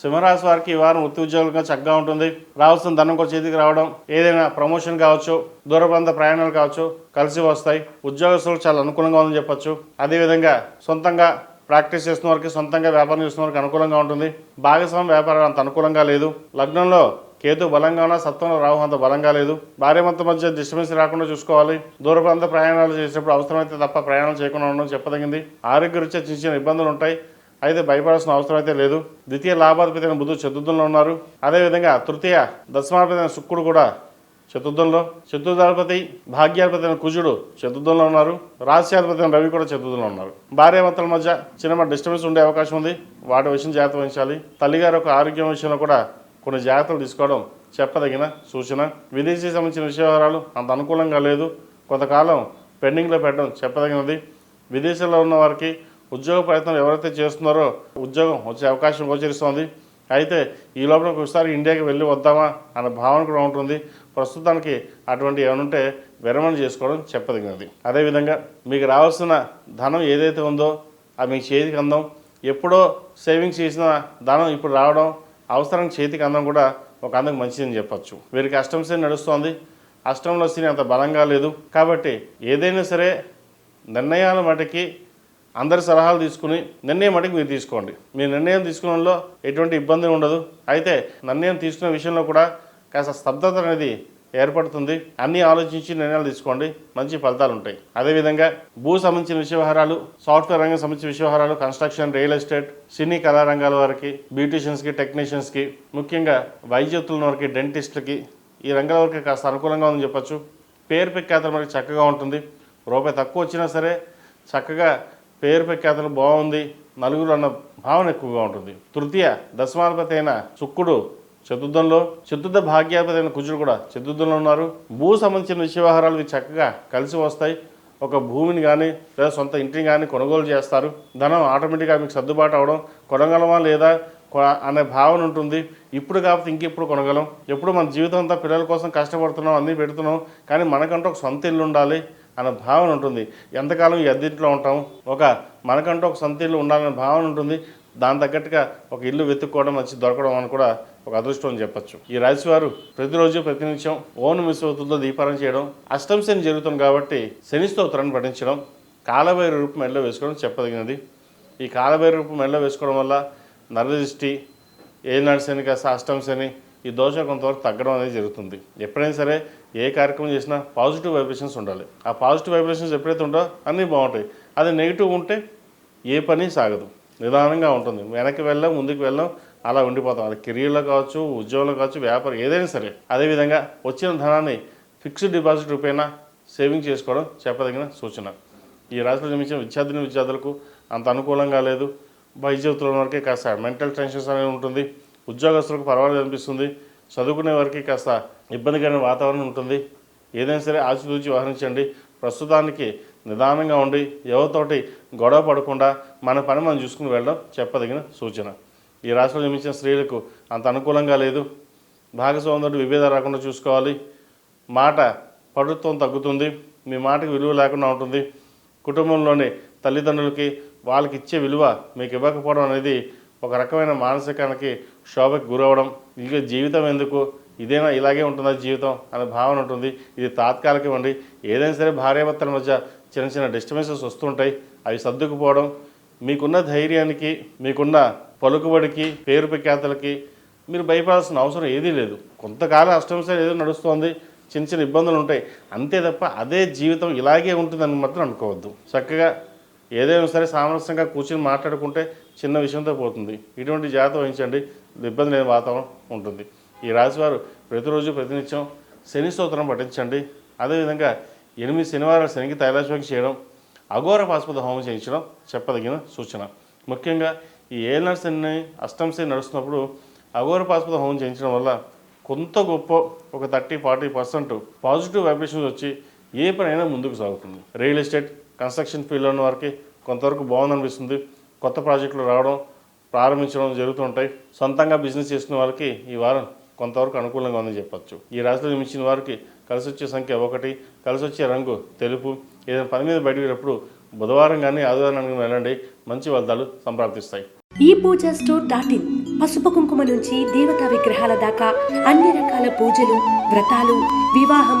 సింహరాశి వారికి ఈ వారం వృత్తి ఉద్యోగంగా చక్కగా ఉంటుంది. రావాల్సిన ధనం కూడా చేతికి రావడం ఏదైనా ప్రమోషన్ కావచ్చు దూరప్రాంత ప్రయాణాలు కావచ్చు కలిసి వస్తాయి. ఉద్యోగస్తులకు చాలా అనుకూలంగా ఉందని చెప్పొచ్చు. అదేవిధంగా సొంతంగా ప్రాక్టీస్ చేస్తున్న వారికి సొంతంగా వ్యాపారం చేస్తున్న వారికి అనుకూలంగా ఉంటుంది. భాగస్వామ్య వ్యాపారం అంత అనుకూలంగా లేదు. లగ్నంలో కేతు బలంగా ఉన్నా సత్వంలో రాహు అంత బలంగా లేదు. భార్యమంత మధ్య డిస్టర్బెన్స్ రాకుండా చూసుకోవాలి. దూర ప్రాంత ప్రయాణాలు చేసేటప్పుడు అవసరమైతే తప్ప ప్రయాణాలు చేయకుండా ఉండడం చెప్పదగింది. ఆరోగ్య రీత్యా చిన్న చిన్న ఇబ్బందులు ఉంటాయి. అయితే భయపడాల్సిన అవసరం అయితే లేదు. ద్వితీయ లాభాధిపతి అయిన బుధుడు చతుర్థంలో ఉన్నారు. అదేవిధంగా తృతీయ దశమాధిపతి అయిన శుక్రుడు కూడా చతుర్థంలో. చతుర్థాధిపతి భాగ్యాధిపతి అయిన కుజుడు చతుర్థంలో ఉన్నారు. రాశ్యాధిపతి అయిన రవి కూడా చతుర్థంలో ఉన్నారు. భార్యాభర్తల మధ్య చిన్న డిస్టర్బెన్స్ ఉండే అవకాశం ఉంది. వాటి విషయం జాగ్రత్త వహించాలి. తల్లిగారి ఒక ఆరోగ్యం విషయంలో కూడా కొన్ని జాగ్రత్తలు తీసుకోవడం చెప్పదగిన సూచన. విదేశీ సంబంధించిన విషయవరాలు అంత అనుకూలంగా లేదు. కొంతకాలం పెండింగ్లో పెట్టడం చెప్పదగినది. విదేశాల్లో ఉన్న వారికి ఉద్యోగ ప్రయత్నం ఎవరైతే చేస్తున్నారో ఉద్యోగం వచ్చే అవకాశం గోచరిస్తోంది. అయితే ఈ లోపల ఒకసారి ఇండియాకి వెళ్ళి వద్దామా అనే భావన కూడా ఉంటుంది. ప్రస్తుతానికి అటువంటి ఏమైనా ఉంటే విరమణ చేసుకోవడం చెప్పదగినది. అదేవిధంగా మీకు రావాల్సిన ధనం ఏదైతే ఉందో అది మీకు చేతికి అందం. ఎప్పుడో సేవింగ్స్ చేసిన ధనం ఇప్పుడు రావడం అవసరం చేతికి అందం కూడా ఒక అందం మంచిదని చెప్పొచ్చు. వీరికి అష్టం శని నడుస్తోంది. అష్టంలో శని అంత బలంగా లేదు. కాబట్టి ఏదైనా సరే నిర్ణయాల మటుకి అందరి సలహాలు తీసుకుని నిర్ణయం మటుకు మీరు తీసుకోండి. మీ నిర్ణయం తీసుకోవడంలో ఎటువంటి ఇబ్బంది ఉండదు. అయితే నిర్ణయం తీసుకునే విషయంలో కూడా కాస్త స్తబ్దత అనేది ఏర్పడుతుంది. అన్నీ ఆలోచించి నిర్ణయాలు తీసుకోండి. మంచి ఫలితాలు ఉంటాయి. అదేవిధంగా భూ సంబంధించిన విషయవహారాలు సాఫ్ట్వేర్ రంగం సంబంధించిన విషయవహారాలు కన్స్ట్రక్షన్ రియల్ ఎస్టేట్ సినీ కళా రంగాల వారికి బ్యూటీషియన్స్కి టెక్నీషియన్స్కి ముఖ్యంగా వైద్యుతుల వారికి డెంటిస్ట్లకి ఈ రంగాల వరకు కాస్త అనుకూలంగా ఉందని చెప్పచ్చు. పేరు ప్రఖ్యాతలు మనకి చక్కగా ఉంటుంది. రూపాయి తక్కువ వచ్చినా సరే చక్కగా పేరు ప్రఖ్యాతలు బాగుంది నలుగురు అన్న భావన ఎక్కువగా ఉంటుంది. తృతీయ దశమాధిపతి అయిన శుక్రుడు చతుర్థంలో చతుర్థ భాగ్యాధిపతి అయిన కుజుడు కూడా చతుర్థంలో ఉన్నారు. భూ సంబంధించిన విషయ వ్యవహారాలు చక్కగా కలిసి వస్తాయి. ఒక భూమిని కానీ లేదా సొంత ఇంటిని కానీ కొనుగోలు చేస్తారు. ధనం ఆటోమేటిక్గా మీకు సర్దుబాటు అవడం కొనగలమా లేదా కొ- అనే భావన ఉంటుంది. ఇప్పుడు కాకపోతే ఇంకెప్పుడు కొనగలం. ఎప్పుడు మన జీవితం అంతా పిల్లల కోసం కష్టపడుతున్నాం అన్నీ పెడుతున్నాం. కానీ మనకంటూ ఒక సొంత ఇల్లు ఉండాలి. అన్న భావన ఉంటుంది. ఎంతకాలం ఈ అద్దెంట్లో ఉంటాం? ఒక మనకంటూ ఒక సొంత ఇల్లు ఉండాలనే భావన ఉంటుంది. దాని తగ్గట్టుగా ఒక ఇల్లు వెతుక్కోవడం వచ్చి దొరకడం అని కూడా ఒక అదృష్టం అని చెప్పచ్చు. ఈ రాశివారు ప్రతిరోజు ప్రతినిత్యం ఓను విశ్వతులతో దీపారం చేయడం అష్టం శని జరుగుతుంది కాబట్టి శని స్తోత్రాన్ని పఠించడం కాలభైర రూపం మెడలో వేసుకోవడం చెప్పదగినది. ఈ కాలభైర రూపం మెడలో వేసుకోవడం వల్ల నరదృష్టి ఏనాడు శని కాస్త అష్టం శని ఈ దోషం కొంతవరకు తగ్గడం అనేది జరుగుతుంది. ఎప్పుడైనా సరే ఏ కార్యక్రమం చేసినా పాజిటివ్ వైబ్రేషన్స్ ఉండాలి. ఆ పాజిటివ్ వైబ్రేషన్స్ ఎప్పుడైతే ఉండో అన్నీ బాగుంటాయి. అది నెగిటివ్ ఉంటే ఏ పని సాగదు. నిదానంగా ఉంటుంది. వెనక్కి వెళ్ళాం ముందుకు వెళ్ళాం అలా ఉండిపోతాం. అది కెరీర్లో కావచ్చు ఉద్యోగంలో కావచ్చు వ్యాపారం ఏదైనా సరే. అదేవిధంగా వచ్చిన ధనాన్ని ఫిక్స్డ్ డిపాజిట్ రూపేనా సేవింగ్ చేసుకోవడం చెప్పదగిన సూచన. ఈ రాశిలో నిమిషం విద్యార్థిని విద్యార్థులకు అంత అనుకూలంగా లేదు. వైద్యుల వరకే కాస్త మెంటల్ టెన్షన్స్ అనేది ఉంటుంది. ఉద్యోగస్తులకు పర్వాలేదు అనిపిస్తుంది. చదువుకునే వారికి కాస్త ఇబ్బందికరమైన వాతావరణం ఉంటుంది. ఏదైనా సరే ఆచితూచి వ్యవహరించండి. ప్రస్తుతానికి నిదానంగా ఉండి ఎవరితోటి గొడవ పడకుండా మన పని మనం చూసుకుని వెళ్ళడం చెప్పదగిన సూచన. ఈ రాశిలో జన్మించిన స్త్రీలకు అంత అనుకూలంగా లేదు. భాగస్వాముతో విభేదాలు రాకుండా చూసుకోవాలి. మాట పడుత్వం తగ్గుతుంది. మీ మాటకి విలువ లేకుండా ఉంటుంది. కుటుంబంలోని తల్లిదండ్రులకి వాళ్ళకి ఇచ్చే విలువ మీకు ఇవ్వకపోవడం అనేది ఒక రకమైన మానసికానికి శోభకి గురవడం ఇక జీవితం ఎందుకు? ఇదేనా ఇలాగే ఉంటుందా జీవితం? అనే భావన ఉంటుంది. ఇది తాత్కాలికం అండి. ఏదైనా సరే భార్యాభర్తల మధ్య చిన్న చిన్న డిస్టర్బెన్సెస్ వస్తుంటాయి. అవి సర్దుకుపోవడం మీకున్న ధైర్యానికి మీకున్న పలుకుబడికి పేరు ప్రఖ్యాతలకి మీరు భయపడాల్సిన అవసరం ఏదీ లేదు. కొంతకాలం అష్టంశాలు ఏదో నడుస్తోంది. చిన్న చిన్న ఇబ్బందులు ఉంటాయి. అంతే తప్ప అదే జీవితం ఇలాగే ఉంటుందని మాత్రం అనుకోవద్దు. చక్కగా ఏదైనా సరే సామరస్యంగా కూర్చొని మాట్లాడుకుంటే చిన్న విషయంతో పోతుంది. ఇటువంటి జాగ్రత్త వహించండి. ఇబ్బంది లేని వాతావరణం ఉంటుంది. ఈ రాశివారు ప్రతిరోజు ప్రతినిత్యం శని స్తోత్రం పఠించండి. అదేవిధంగా ఎనిమిది శనివారాలు శనికి తైలాశ్వకి చేయడం అఘోర పాశుపత హోమం చేయించడం చెప్పదగిన సూచన. ముఖ్యంగా ఈ ఏళ్ళ శని అష్టం శని నడుస్తున్నప్పుడు అఘోర పాశుపత హోమం చేయించడం వల్ల కొంత గొప్ప ఒక thirty forty percent positive vibrations వచ్చి ఏ పనైనా ముందుకు సాగుతుంది. రియల్ ఎస్టేట్ కన్స్ట్రక్షన్ ఫీల్డ్లో ఉన్న వారికి కొంతవరకు బాగుందనిపిస్తుంది. కొత్త ప్రాజెక్టులు రావడం ప్రారంభించడం జరుగుతుంటాయి సొంతంగా బిజినెస్ చేసిన వారికి ఈ వారం కొంతవరకు అనుకూలంగా ఉందని చెప్పొచ్చు. ఈ రాశిలో మించిన వారికి కలిసి వచ్చే సంఖ్య ఒకటి కలిసి వచ్చే రంగు తెలుపు. ఏదైనా పని మీద బయటకు వెళ్ళినప్పుడు బుధవారం కానీ ఆదివారం వెళ్ళండి. మంచి ఫలితాలు సంప్రాప్తిస్తాయి. ఈ పూజ స్టోర్ డాట్ ఇన్ పసుపు కుంకుమ నుంచి దేవతా విగ్రహాల దాకా అన్ని రకాల పూజలు వ్రతాలు వివాహం